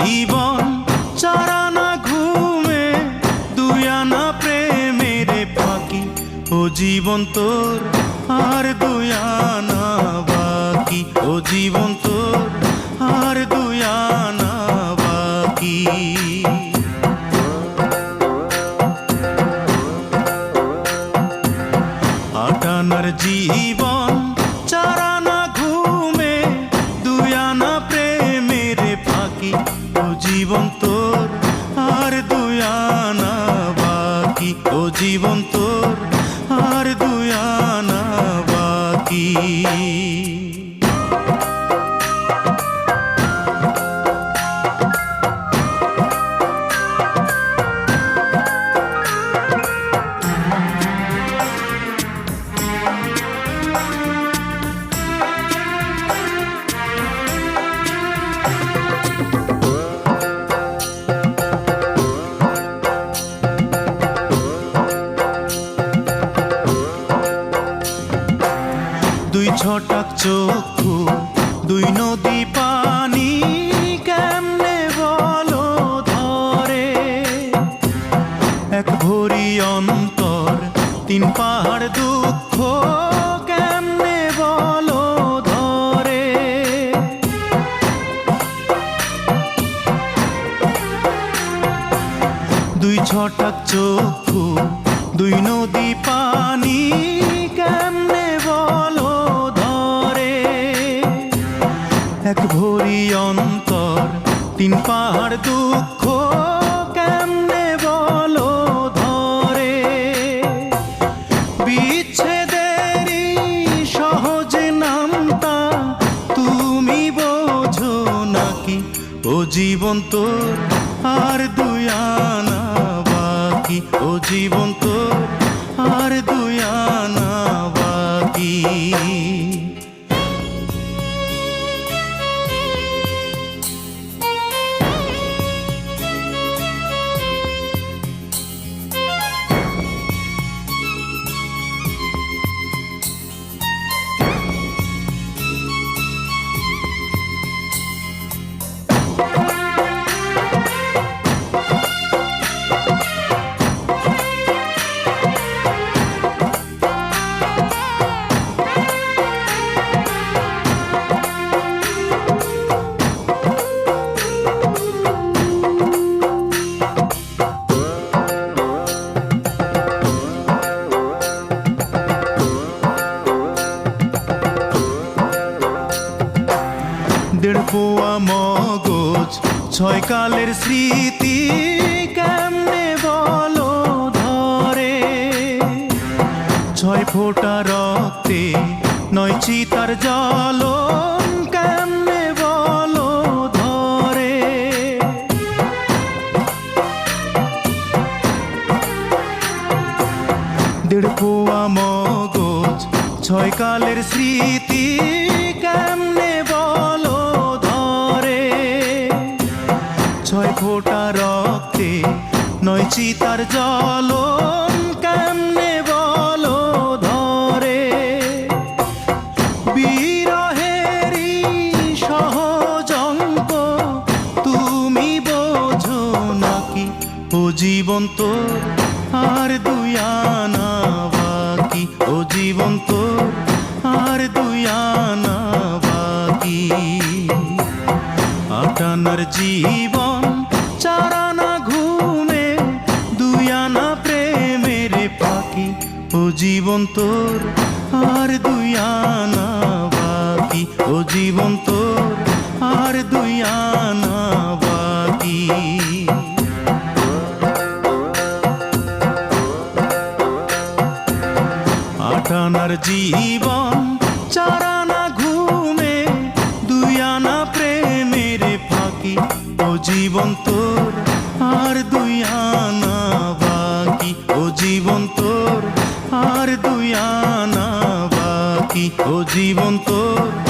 জীবন চারানা ঘুমে দুই আনা প্রেমের ফাঁকি, ও জীবন তোর আর দুই আনা বাকি, ও জীবন তোর আর দুই আনা বাকি। আটানার জীবন চারানা বাকি ছটাক চক্ষু, দুই নদী পানি, কেমনে বলো ধরে? এক ভরি অন্তর, তিন পাহাড় দুঃখ, কেমনে বলো ধরে? দুই ছটাক চক্ষু, দুই নদী পানি, কেমনে বলো অন্তর, তিন পাহাড় দুঃখ কেমনে বলো ধরে? বিচ্ছেদেরই সহজ নামতা তুমি বোঝো নাকি? ও জীবন তোর আর দুই আনা বাকি। ও জীবন তোর আর দুই দেড় পোয়া মগজ ছয় কালের স্মৃতি কেমনে বলো ধরে? ছয় ফোঁটা রক্তে, নয় চিতার জল ধরে? দেড় পোয়া মগজ ছয় কালের স্মৃতি নয় চিতার জল কেমনে বলো ধরে? বিরহেরই সহজ অঙ্ক, তুমি বোঝো নাকি? ও জীবন তোর আর দুই আনা বাকি। ও জীবন তোর আর দুই আনা বাকি। আটানার জীবন ও জীবন তোর, আর দুই আনা বাকি। ও জীবন তোর, আর দুই আনা বাকি। আটানার জীবন চারানা ঘুমে, দুই আনা প্রেমের ফাঁকি। ও জীবন তোর, আর দুই আনা দুই আনা বাকি। ও জীবন তোর